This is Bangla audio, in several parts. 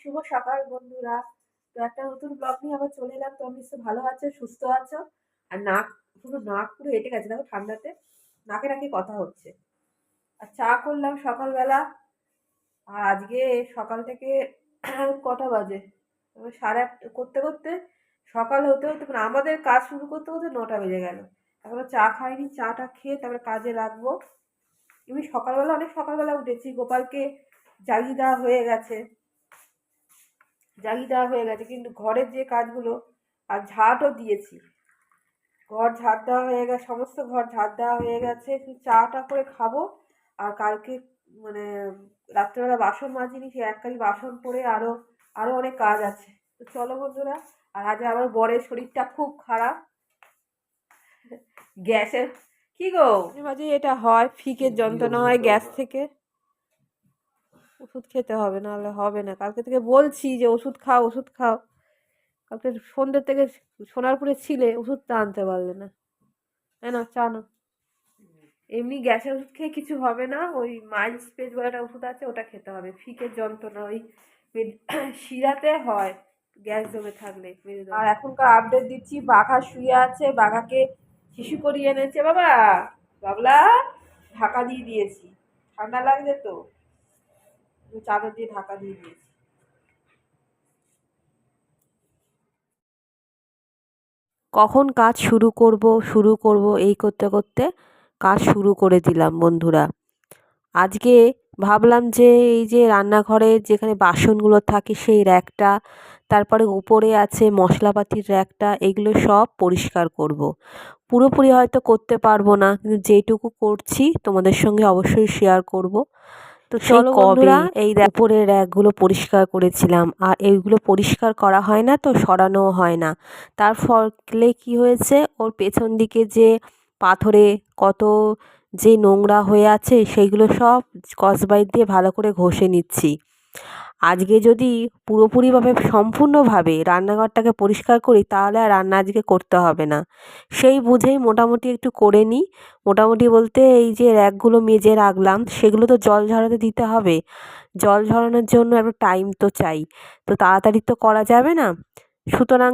শুভ সকাল বন্ধুরা। তো একটা নতুন ব্লগ নিয়ে আবার চলে এলাম। তো আমি ভালো আছো, সুস্থ আছো। আর নাক, পুরো নাক পুরো এঁটে গেছে। দেখো ঠান্ডাতে নাকে নাকি কথা হচ্ছে। আর চা করলাম সকালবেলা। আর আজকে সকাল থেকে কটা বাজে? সাড়ে আট করতে করতে সকাল হতে হতে মানে আমাদের কাজ শুরু করতে করতে নটা বেজে গেল। তারপরে চা খাইনি, চাটা খেয়ে তারপরে কাজে লাগবো। এমনি সকালবেলা, অনেক সকালবেলা উঠেছি। গোপালকে জাগিয়ে দেওয়া হয়ে গেছে। জাগিয়ে দেওয়া হয়ে গেছে। কিন্তু ঘরের যে কাজগুলো আর ঝাঁটও দিয়েছি। ঘর ঝাড় দেওয়া হয়ে গেছে সমস্ত ঘর ঝাড় দেওয়া হয়ে গেছে। চাটা করে খাব। আর কালকে মানে রাত্রেবেলা বাসন মাজিনি সে এককালি বাসন পরে আরও আরও অনেক কাজ আছে। তো চলো বন্ধুরা আর আজ আমার বরের শরীরটা খুব খারাপ। গ্যাসের কি গো? মাঝে মাঝে এটা হয় ফিকের যন্ত্রণা হয় গ্যাস থেকে। ওষুধ খেতে হবে, নাহলে হবে না। কালকে থেকে বলছি যে, ওষুধ খাও ওষুধ খাও। কালকে সন্ধ্যের থেকে সোনারপুরে ছিলে, ওষুধটা আনতে পারলে না। হ্যাঁ না চা না এমনি গ্যাসের ওষুধ খেয়ে কিছু হবে না, ওই মাইল স্পেস বলে একটা ওষুধ আছে, ওটা খেতে হবে। ফিকের যন্ত্রণা, ওই শিরাতে হয়, গ্যাস জমে থাকলে আর এখনকার আপডেট দিচ্ছি, বাঘা শুয়ে আছে, বাঘাকে শিশু করিয়ে এনেছে, বাবা। বাবলা, ঢাকা দিয়ে দিয়েছি। ঠান্ডা লাগছে তো? চাদর দিয়ে ঢাকা দিয়ে দিয়েছি। কখন কাজ শুরু করব শুরু করব, এই করতে করতে কাজ শুরু করে দিলাম বন্ধুরা। আজকে ভাবলাম যে এই যে রান্নাঘরে যেখানে বাসনগুলো থাকে সেই র্যাকটা, তারপরে উপরে আছে মশলাপাতির র্যাকটা, এগুলো সব পরিষ্কার করব। পুরোপুরি হয়তো করতে পারব না, কিন্তু যেটুকু করছি তোমাদের সঙ্গে অবশ্যই শেয়ার করব। তো চলো বন্ধুরা এই উপরের র্যাকগুলো পরিষ্কার করেছিলাম। আর এইগুলো পরিষ্কার করা হয় না তো সরানোও হয় না। তার ফলে কি হয়েছে? ওর পেছন দিকে যে পাথরে কত যে নোংরা হয়ে আছে সেইগুলো সব কসবাইট দিয়ে ভালো করে ঘষে নিচ্ছি। আজকে যদি পুরোপুরিভাবে, সম্পূর্ণভাবে রান্নাঘরটাকে পরিষ্কার করি, তাহলে আর রান্না আজকে করতে হবে না। সেই বুঝেই মোটামুটি একটু করে নিই। মোটামুটি বলতে এই যে র্যাকগুলো মেজে রাখলাম, সেগুলো তো জল ঝরাতে দিতে হবে। জল ঝরানোর জন্য একটা টাইম তো চাই। তো তাড়াতাড়ি তো করা যাবে না। সুতরাং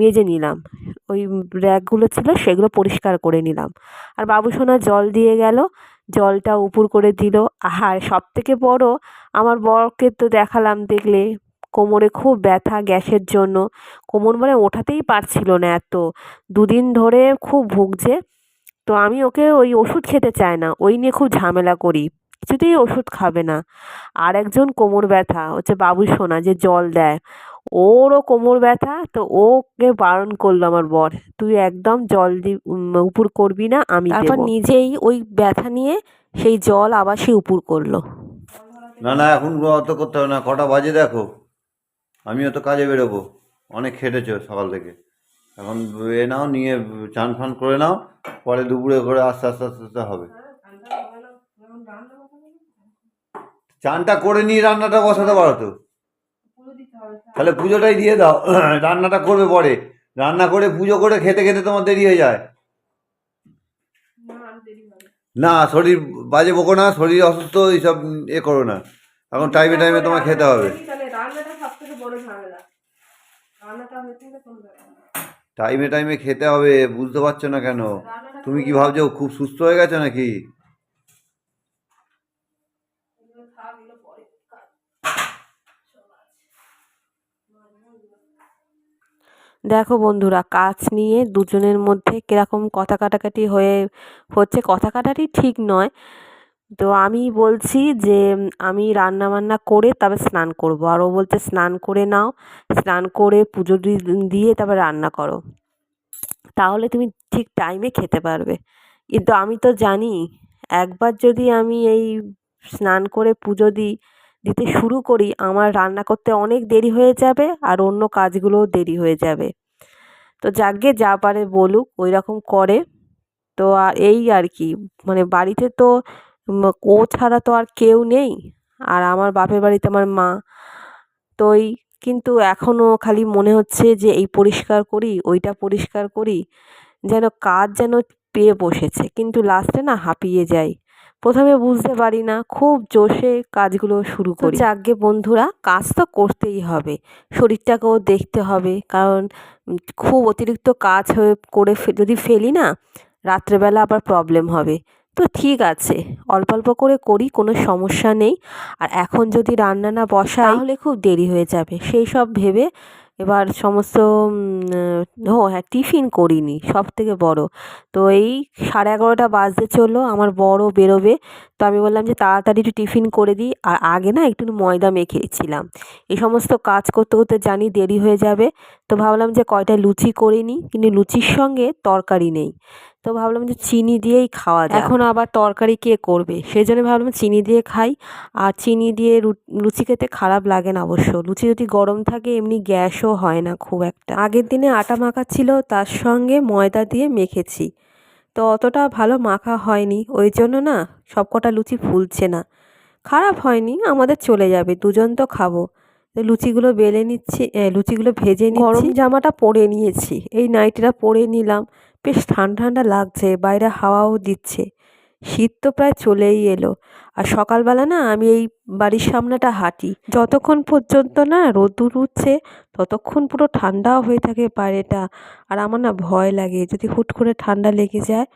মেজে নিলাম। ওই র্যাকগুলো ছিল, সেগুলো পরিষ্কার করে নিলাম। আর বাবু সোনা জল দিয়ে গেল। জলটা উপর করে দিল। আর সব থেকে বড়, আমার বরকে তো দেখালাম দেখলে, কোমরে খুব ব্যথা গ্যাসের জন্য। কোমর মানে ওঠাতেই পারছিল না এত। দুদিন ধরে খুব ভুগছে। তো আমি ওকে ওই ওষুধ খেতে চায় না, ওই নিয়ে খুব ঝামেলা করি। কিছুতেই ওষুধ খাবে না। আর একজন কোমর ব্যথা, হচ্ছে বাবু সোনা যে জল দেয় ওরও কোমর ব্যথা তো ওকে বারণ করল আমার বর। তুই একদম জল দি উপর করবি না আমি তারপর নিজেই ওই ব্যথা নিয়ে সেই জল আবার সে উপর করল। না না এখন অত করতে হবে না। কটা বাজে দেখো। আমিও তো কাজে বেরোবো। অনেক খেটেছো সকাল থেকে। এখন এ নাও নিয়ে চান ফান করে নাও। পরে দুপুরে করে আস্তে আস্তে আস্তে আস্তে হবে। চানটা করে নিয়ে রান্নাটা বসাতে পারো তো? তাহলে পুজোটাই দিয়ে দাও। রান্নাটা করবে পরে। রান্না করে পুজো করে খেতে খেতে তোমার দেরি হয়ে যায়। না শরীর বাজে বকো না শরীর অসুস্থ এইসব এ করো না। এখন টাইমে টাইমে তোমার খেতে হবে। টাইমে টাইমে খেতে হবে বুঝতে পারছ না কেন? তুমি কি ভাবছ খুব সুস্থ হয়ে গেছো নাকি? দেখো বন্ধুরা, কাজ নিয়ে দুজনের মধ্যে কীরকম কথা কাটাকাটি হয়ে হচ্ছে। কথা কাটাটি ঠিক নয়। তো আমি বলছি যে, আমি রান্না বান্না করে তবে স্নান করব। আর ও বলছে, স্নান করে নাও। স্নান করে পুজো দিয়ে তারপর রান্না করো। তাহলে তুমি ঠিক টাইমে খেতে পারবে। কিন্তু আমি তো জানি, একবার যদি আমি এই স্নান করে পুজো দিই দিতে শুরু করি আমার রান্না করতে অনেক দেরি হয়ে যাবে আর অন্য কাজগুলোও দেরি হয়ে যাবে। তো যাকগে যা পারে বলুক ওই রকম করে। তো এই আর কি মানে বাড়িতে তো ও ছাড়া তো আর কেউ নেই। আর আমার বাপের বাড়িতে আমার মা। তো ওই কিন্তু এখনও খালি মনে হচ্ছে যে এই পরিষ্কার করি, ওইটা পরিষ্কার করি, যেন কাজ যেন পেয়ে বসেছে। কিন্তু লাস্টে না হাঁপিয়ে যাই। প্রথমে বুঝতে পারি না খুব জোশে কাজগুলো শুরু করি। যাকগে বন্ধুরা কাজ তো করতেই হবে। শরীরটাকেও দেখতে হবে কারণ খুব অতিরিক্ত কাজ হয়ে করে যদি ফেলি না রাত্রেবেলা আবার প্রবলেম হবে। তো ঠিক আছে অল্প অল্প করে করি কোনো সমস্যা নেই। আর এখন যদি রান্না না বসা তাহলে খুব দেরি হয়ে যাবে। সেই সব ভেবে এবার সমস্ত ও হ্যাঁ টিফিন করিনি সব থেকে বড়। তো এই সাড়ে এগারোটা বাজতে চলল, আমার বড় বেরোবে। তো আমি বললাম যে তাড়াতাড়ি একটু টিফিন করে দিই। আর আগে না একটু ময়দা মেখেছিলাম। এই সমস্ত কাজ করতে করতে জানি দেরি হয়ে যাবে। তো ভাবলাম যে কয়টা লুচি করে নিই, কিন্তু লুচির সঙ্গে তরকারি নেই। তো ভাবলাম যে চিনি দিয়েই খাওয়া যায় এখন আবার তরকারি কে করবে? সেই জন্য ভাবলাম চিনি দিয়ে খাই। আর চিনি দিয়ে লুচি খেতে খারাপ লাগে না অবশ্য। লুচি যদি গরম থাকে এমনি গ্যাসও হয় না খুব একটা। আগের দিনে আটা মাখা ছিল তার সঙ্গে ময়দা দিয়ে মেখেছি। তো অতটা ভালো মাখা হয়নি। ওই জন্য না সব কটা লুচি ফুলছে না। খারাপ হয়নি আমাদের চলে যাবে দুজন তো খাব। তো লুচিগুলো বেলে নিচ্ছি লুচিগুলো ভেজে নিচ্ছি। গরম জামাটা পরে নিয়েছি। এই নাইটিটা পরে নিলাম। বেশ ঠান্ডা ঠান্ডা লাগছে, বাইরে হাওয়াও দিচ্ছে। শীত তো প্রায় চলেই এলো। আর সকালবেলা না আমি এই বাড়ির সামনেটা হাঁটি। যতক্ষণ পর্যন্ত না রোদ্দুর উঠছে, ততক্ষণ পুরো ঠান্ডাও হয়ে থাকে বাইরেটা। আর আমার না ভয় লাগে, যদি হুট করে ঠান্ডা লেগে যায়।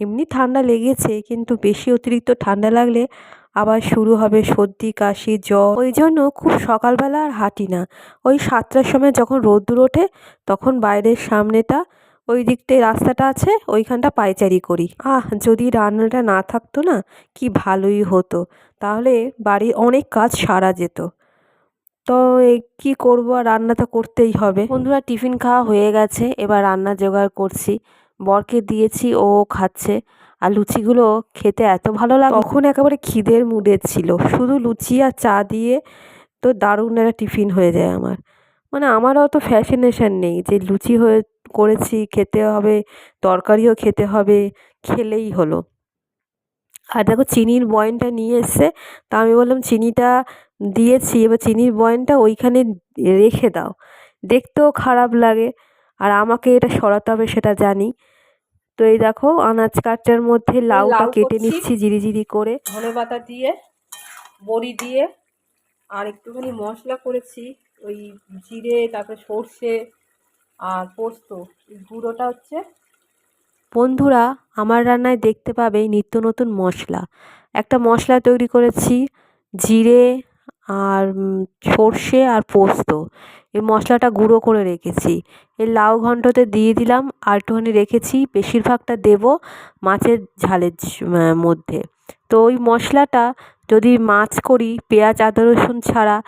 এমনি ঠান্ডা লেগেছে, কিন্তু বেশি অতিরিক্ত ঠান্ডা লাগলে আবার শুরু হবে সর্দি, কাশি, জ্বর। ওই জন্য খুব সকালবেলা আর হাঁটি না। ওই সাতটার সময় যখন রোদ্দুর ওঠে, তখন বাইরের সামনেটা ওই দিকটায় রাস্তাটা আছে, ওইখানটা পায়চারি করি। আহ, যদি রান্নাটা না থাকতো না, কি ভালোই হতো। তাহলে বাড়ির অনেক কাজ সারা যেত। তো কী করব আর রান্না তো করতেই হবে। বন্ধুরা, টিফিন খাওয়া হয়ে গেছে, এবার রান্না জোগাড় করছি। বরকে দিয়েছি, ও খাচ্ছে। আর লুচিগুলো খেতে এত ভালো লাগে তখন একেবারে খিদের মুডে ছিল। শুধু লুচি আর চা দিয়ে তো দারুণ একটা টিফিন হয়ে যায় আমার। মানে আমার অত ফ্যাসিনেশন নেই যে লুচি হয়ে করেছি খেতে হবে তরকারিও খেতে হবে খেলেই হলো। আর দেখো চিনির বয়ামটা নিয়ে এসছে তা আমি বললাম চিনিটা দিয়েছি এবার চিনির বয়নটা ওইখানে রেখে দাও। দেখতেও খারাপ লাগে আর আমাকে এটা সরাতে হবে সেটা জানি। তো এই দেখো আনাজ কাটার মধ্যে লাউটা কেটে নিচ্ছি জিরি জিরি করে। ধনে পাতা দিয়ে বড়ি দিয়ে আর একটুখানি মশলা করেছি ওই জিরে তারপরে সর্ষে আর পোস্ত, এই গুঁড়োটা হচ্ছে বন্ধুরা, আমার রান্নায় দেখতে পাবে নিত্য নতুন মশলা। একটা মশলা তৈরি করেছি, জিরে আর সর্ষে আর পোস্ত। এই মশলাটা গুঁড়ো করে রেখেছি। এই লাউ ঘন্টতে দিয়ে দিলাম, আর একটুখানি রেখেছি, বেশিরভাগটা দেব মাছের ঝালের মধ্যে। তো ওই মশলাটা যদি মাছ করি, পেঁয়াজ, আদা, রসুন ছাড়া,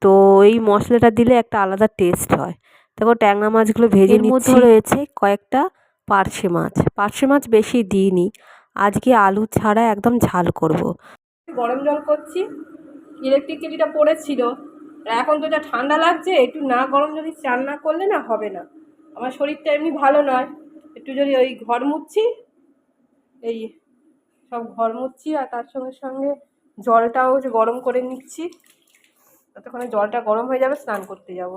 তো এই মশলাটা দিলে একটা আলাদা টেস্ট হয়। দেখো ট্যাংরা মাছগুলো ভেজে এর মধ্যে রয়েছে কয়েকটা পার্শে মাছ। পার্শে মাছ বেশি দিইনি। আজকে আলু ছাড়া একদম ঝাল করব। গরম জল করছি। ইলেকট্রিক কেটলিটা পড়েছিল। আর এখন তো যা ঠান্ডা লাগছে একটু না গরম যদি চান না করলে না হবে না। আমার শরীরটা এমনি ভালো নয়। একটু যদি ওই ঘর মুচ্ছি এই সব ঘর মুছছি আর তার সঙ্গে সঙ্গে জলটাও যে গরম করে নিচ্ছি ততক্ষণে জলটা গরম হয়ে যাবে স্নান করতে যাব।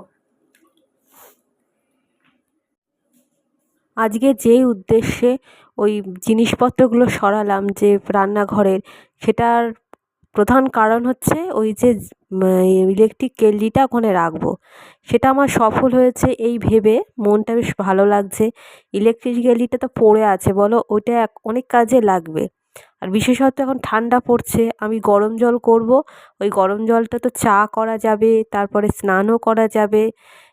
আজকে যেই উদ্দেশ্যে ওই জিনিসপত্রগুলো সরালাম যে রান্নাঘরের, সেটার প্রধান কারণ হচ্ছে ওই যে ইলেকট্রিক কেটলিটা ওখানে রাখব। সেটা আমার সফল হয়েছে এই ভেবে, মনটা বেশ ভালো লাগছে। ইলেকট্রিক কেটলিটা তো পড়ে আছে, বলো ওইটা এক- অনেক কাজে লাগবে। আর বিশেষত এখন ঠান্ডা পড়ছে, আমি গরম জল করব, ওই গরম জলটা তো চা করা যাবে, তারপরে স্নানও করা যাবে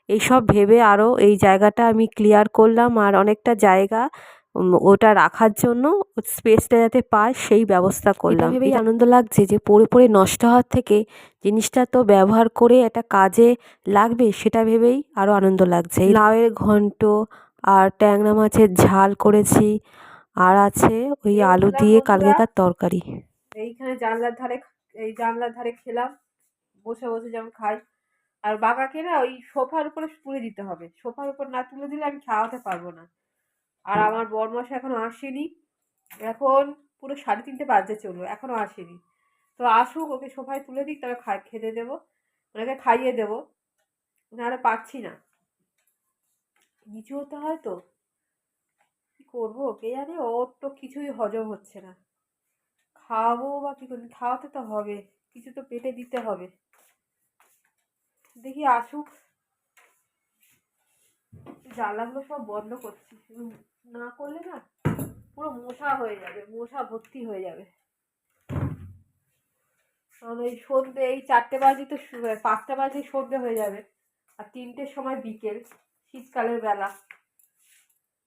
এইসব ভেবে আরও এই জায়গাটা আমি ক্লিয়ার করলাম আর অনেকটা জায়গা ওটা রাখার জন্য স্পেসটা যাতে পায় সেই ব্যবস্থা করলাম। ভেবেই আনন্দ লাগছে যে পড়ে পড়ে নষ্ট হওয়ার থেকে জিনিসটা তো ব্যবহার করে একটা কাজে লাগবে সেটা ভেবেই আরও আনন্দ লাগছে। এই লাউয়ের ঘন্ট আর ট্যাংরা মাছের ঝাল করেছি আর আছে ওই আলু দিয়ে। কালকেকার তরকারি। এইখানে জানলার ধারে এই জানলার ধারে খেলাম বসে বসে যেমন খাই। আর বাবাকে না ওই সোফার উপরে তুলে দিতে হবে। সোফার উপর না তুলে দিলে আমি খাওয়াতে পারব না। আর আমার বরমশা এখনও আসেনি। এখন পুরো সাড়ে তিনটে বাজতে চলল এখনও আসেনি। তো আসুক ওকে সোফায় তুলে দিই তবে খা খেতে দেবো। ওনাকে খাইয়ে দেবো। নাহলে পাচ্ছি না। নিচু হতে হয় তো। কী করব কে জানে? ওর তো কিছুই হজম হচ্ছে না। খাওয়াবো বা কী খাওয়াতে তো হবে। কিছু তো পেটে দিতে হবে। দেখি আসুক। জানলাগুলো সব বন্ধ করছি। না করলে না পুরো মশা হয়ে যাবে, মশা ভর্তি হয়ে যাবে। কারণ এই সন্ধ্যে এই চারটে বাজে তো পাঁচটা বাজে সন্ধ্যে হয়ে যাবে। আর তিনটের সময় বিকেল, শীতকালের বেলা।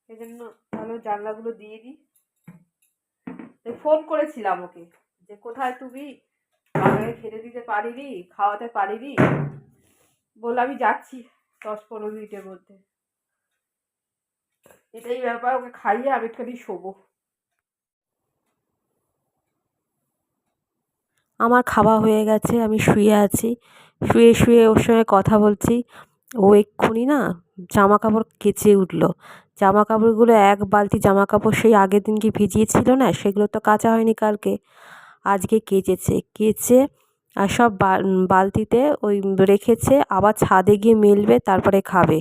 সেই জন্য ভালো জানলাগুলো দিয়ে দিই। ফোন করেছিলাম ওকে যে, কোথায় তুমি? আমাকে খেতে দিতে পারিনি? খাওয়াতে পারিনি? বলল, আমি যাচ্ছি দশ পনেরো মিনিটের মধ্যে। এটাই ব্যাপার, ওকে খাইয়ে আমি একটুখানি শোবো। আমার খাওয়া হয়ে গেছে, আমি শুয়ে আছি। শুয়ে শুয়ে ওর সঙ্গে কথা বলছি। ও এক্ষুনি না জামা কাপড় কেচে উঠল। জামা কাপড়গুলো এক বালতি জামা কাপড় সেই আগের দিনকে ভিজিয়েছিল না? সেগুলো তো কাচা হয়নি কালকে। আজকে কেচেছে। কেচে আর সব বালতিতে ওই রেখেছে আবার ছাদে গিয়ে মেলবে তারপরে খাবে।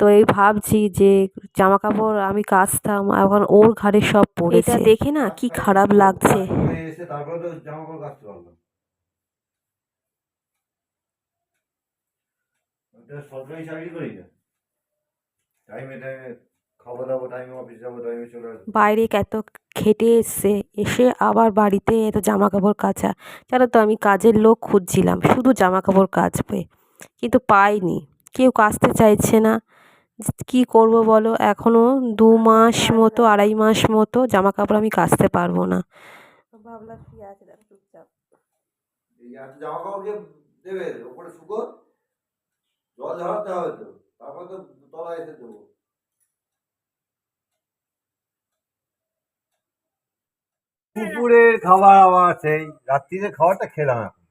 তো এই ভাবছি যে জামা কাপড় আমি কাচতাম এখন ওর ঘাড়ে সব পড়েছে। এটা দেখে না কি খারাপ লাগছে। এসে তারপরে তো জামা কাপড় কাচতে পারলাম। ওটা সরকারি চাকরি করি না। টাইমে টাইমে বাইরে এত খেটে এসছে এসে আবার বাড়িতে এত জামা কাপড় কাচা। জানো তো আমি কাজের লোক খুঁজছিলাম শুধু জামা কাপড় কাচবে কিন্তু পাইনি। কেউ কাচতে চাইছে না। কী করব বলো? এখনও দু মাস মতো আড়াই মাস মতো জামা কাপড় আমি কাচতে পারব না। ভাবলাম কি আছে চুপচাপ। জামা কাপড় দেবে? ওপরে শুকো জল ঝরাতে হবে তো তারপর তো তলায় এসে দেবো। দুপুরের খাবার আবার সেই রাত্রিরে খাবারটা খেলাম এখন।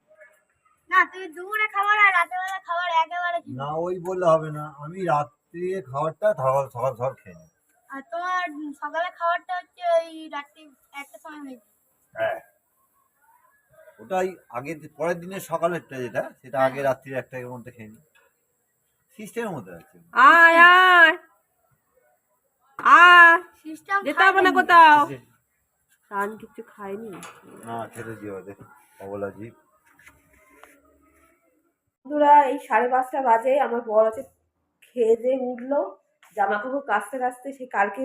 না তুমি দুপুরে খাবার আর রাতের খাবার একেবারে না ওই বললে হবে না। আমি রাত্রিরে খাবারটা সকাল সকাল সকাল খেয়ে নিই আর তোমার সকালে খাবারটা হচ্ছে ওই রাত্রি একটা সময় হয়ে হ্যাঁ। ওটাই আগের পরের দিনের সকালেরটা যেটা সেটা আগে রাত্রির একটা এর মধ্যে খেয়ে নিই। সিস্টেমের মধ্যে আছে। আয় আয়। আয়। সিস্টেম যেতে হবে না কোথাও। রান কিছু খায়নি? না খেতে দিও দেখ অবলা জীব। বন্ধুরা এই সাড়ে পাঁচটা বাজে আমার বর আছে খেয়ে দিয়ে উঠল। জামা কাপড় কাচতে কাচতে সেই কালকে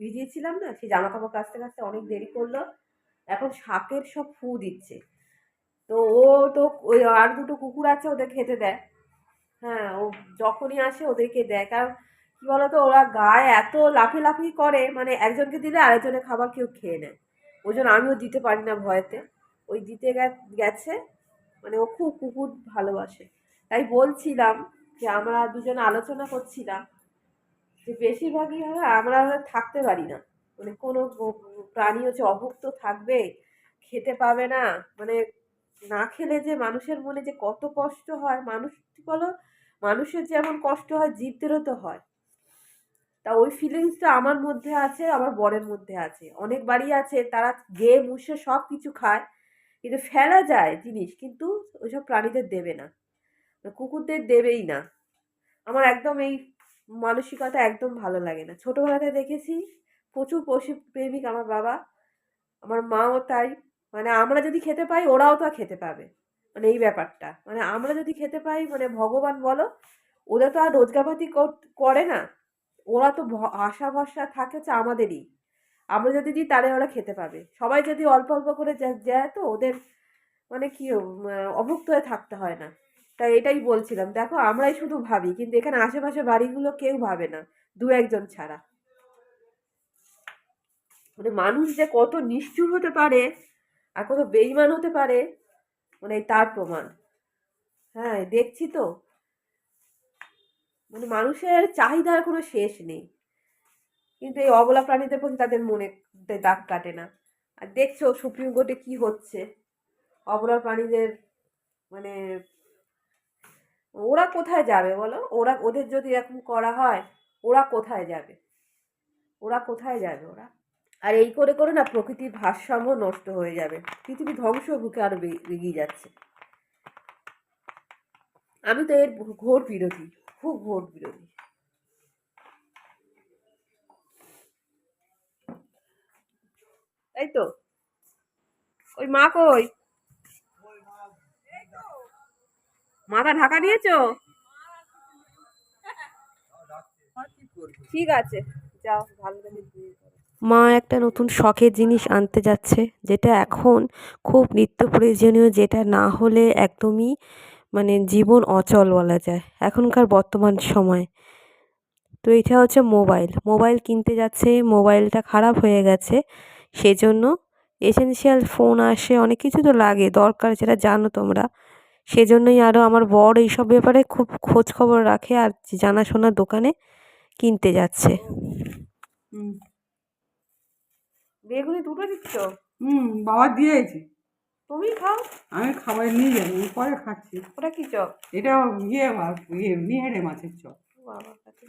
ভিজিয়েছিলাম না সেই জামা কাপড় কাচতে কাচতে অনেক দেরি করল। এখন শাকের সব ফু দিচ্ছে। তো ও তো ওই আর দুটো কুকুর আছে ওদের খেতে দেয়। হ্যাঁ ও যখনই আসে ওদেরকে দেয়। কারণ কী বলতো ওরা গায়ে এত লাফি লাফি করে মানে একজনকে দিলে আরেকজনের খাবার কেউ খেয়ে নেয়। ওই জন্য আমিও দিতে পারি না ভয়েতে। ওই দিতে গেছে মানে ও খুব কুকুর ভালোবাসে। তাই বলছিলাম যে আমরা দুজনে আলোচনা করছিলাম যে বেশিরভাগই হয় আমরা থাকতে পারি না। মানে কোনো প্রাণী হচ্ছে অভুক্ত থাকবে, খেতে পাবে না মানে না খেলে যে মানুষের মনে যে কত কষ্ট হয়। মানুষ বলো? মানুষের যেমন কষ্ট হয়, জীবদেরও তো হয়। তা ওই ফিলিংসটা আমার মধ্যে আছে, আমার বরের মধ্যে আছে। অনেক বাড়ি আছে, তারা গেয়ে মুছে সব কিছু খায়। কিন্তু ফেলা যায় জিনিস, কিন্তু ওইসব প্রাণীদের দেবে না। কুকুরদের দেবেই না। আমার একদম এই মানসিকতা একদম ভালো লাগে না। ছোটোবেলাতে দেখেছি প্রচুর পশু প্রেমিক আমার বাবা। আমার মাও তাই। মানে আমরা যদি খেতে পাই, ওরাও তো খেতে পাবে। মানে এই ব্যাপারটা। মানে আমরা যদি খেতে পাই মানে ভগবান বলো, ওরা তো আর রোজগারপাতি করে না। ওরা তো আশা ভরসা থাকে হচ্ছে আমাদেরই। আমরা যদি দিই তাহলে ওরা খেতে পাবে। সবাই যদি অল্প অল্প করে যায় তো ওদের মানে কি অভুক্ত হয়ে থাকতে হয় না। তাই এটাই বলছিলাম। দেখো আমরাই শুধু ভাবি, কিন্তু এখানে আশেপাশে বাড়িগুলো কেউ ভাবে না, দু একজন ছাড়া। মানে মানুষ যে কত নিষ্ঠুর হতে পারে আর কত বেইমান হতে পারে মানে তার প্রমাণ। হ্যাঁ দেখছি তো। মানে মানুষের চাহিদার কোনো শেষ নেই। কিন্তু এই অবলা প্রাণীদের প্রতি তাদের মনে দাগ কাটে না। আর দেখছ সুপ্রিম কোর্টে কি হচ্ছে? অবলা প্রাণীদের মানে ওরা কোথায় যাবে বলো? ওরা, ওদের যদি এরকম করা হয়, ওরা কোথায় যাবে? ওরা কোথায় যাবে ওরা? আর এই করে করে না প্রকৃতির ভারসাম্য নষ্ট হয়ে যাবে। পৃথিবী ধ্বংস বুকে আরও এগিয়ে যাচ্ছে। আমি তো এর ঘোর বিরোধী। খুব ভোট বিরোধী। তাই তো ওই মা কই? মাথা ঢাকা দিয়েছ? ঠিক আছে, যাও, ভালো মা একটা নতুন শখের জিনিস আনতে যাচ্ছে, যেটা এখন খুব নিত্য প্রয়োজনীয়, যেটা না হলে একদমই মানে জীবন অচল বলা যায়, এখনকার বর্তমান সময়। তো এটা হচ্ছে মোবাইল। মোবাইল কিনতে যাচ্ছে, মোবাইলটা খারাপ হয়ে গেছে, সেজন্য এসেনশিয়াল ফোন আসে, অনেক কিছু তো লাগে, দরকার যেটা জানো তোমরা। সেজন্যই আরও আমার বর এইসব ব্যাপারে খুব খোঁজ খবর রাখে আর জানাশোনা দোকানে কিনতে যাচ্ছে। বেগুনি দুটো দিচ্ছ? হুম, বাবা দিয়েছে। তুমি খাও। আমি খাবার নিয়ে আমি পরে খাচ্ছি। ওটা কি চপ? এটা ইয়ে ইয়ে নিহারে মাছের চপ। বাবা কাছে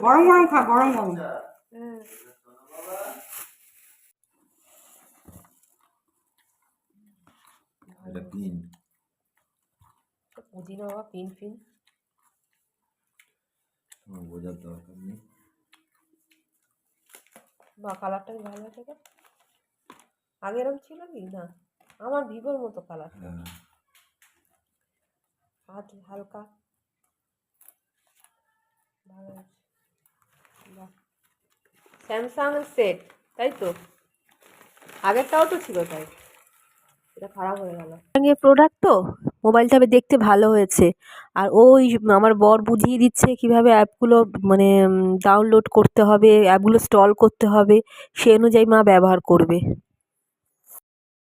গরম গরম খা গরম গরম। হ্যাঁ। এটা পিন। বুঝি বাবা পিন ফিন বোঝার দরকার নেই। বা কালারটা ভালো আছে আগে এরকম ছিল কি? না। আমার ভিভোর মতো কালার হ্যাঁ। হাত হালকা। ভালো আছে স্যামসাং সেট তাই তো? আগেরটাও তো ছিল তাই। এটা খারাপ হয়ে গেল। স্যামসাংয়ের প্রোডাক্ট তো? মোবাইলটা দেখতে ভালো হয়েছে। আর ওই আমার বর বুঝিয়ে দিচ্ছে কীভাবে অ্যাপগুলো মানে ডাউনলোড করতে হবে অ্যাপগুলো স্টল করতে হবে। সে অনুযায়ী মা ব্যবহার করবে।